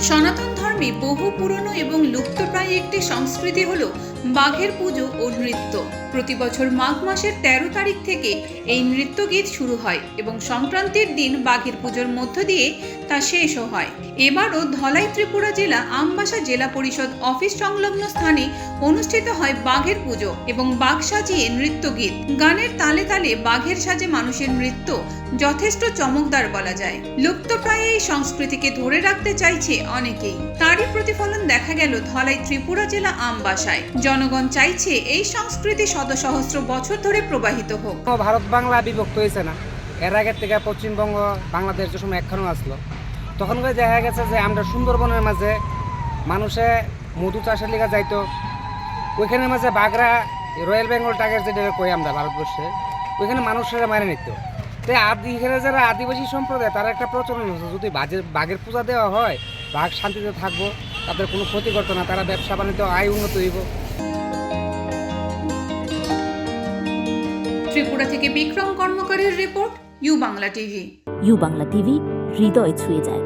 সনাতন ধর্মে বহু পুরনো এবং লুপ্তপ্রায় একটি সংস্কৃতি হল বাঘের পুজো ও নৃত্য। প্রতি বছর মাঘ মাসের তেরো তারিখ থেকে এই নৃত্য গীত শুরু হয় এবং সংক্রান্তির দিন বাঘের পুজোর মধ্য দিয়ে তা শেষও হয়। এবারও ধলাই ত্রিপুরা জেলা আমবাসা জেলা পরিষদ অফিস সংলগ্ন স্থানে অনুষ্ঠিত হয় বাঘের পুজো এবং বাঘ সাজিয়ে নৃত্য গীত গানের তালে তালে বাঘের সাজে মানুষের নৃত্য যথেষ্ট চমকদার বলা যায়। লুপ্তপ্রায় এই সংস্কৃতিকে ধরে রাখতে চাইছে অনেকেই। তারই প্রতিফলন দেখা গেল ধলাই ত্রিপুরা জেলা আমবাসায়। জনগণ চাইছে এই সংস্কৃতি শত সহস্র বছর ধরে প্রবাহিত হোক। ভারত বাংলা বিভক্ত হয়েছে না। এর আগের থেকে পশ্চিমবঙ্গ বাংলাদেশ যে সময় একখানেও আসলো, তখন করে দেখা গেছে যে আমরা সুন্দরবনের মাঝে মানুষে মধু চাষের লিগা যাইতো। ওইখানের মাঝে বাঘরা রয়্যাল বেঙ্গল টাইগার যেটা কই আমরা ভারতবর্ষে, ওইখানে মানুষেরা মারে নিত। তাই আদি এখানে যারা আদিবাসী সম্প্রদায়, তারা একটা প্রচলন আছে। যদি বাজের বাঘের পূজা দেওয়া হয় বাঘ শান্তিতে থাকব তাদের কোনো ক্ষতি করতো না তারা ব্যবসা বাণিজ্য আয় উন্নত হইব। ত্রিপুরা থেকে Bikram কর্মকারের report U Bangla TV. U Bangla TV হৃদয় ছুঁয়ে যায়।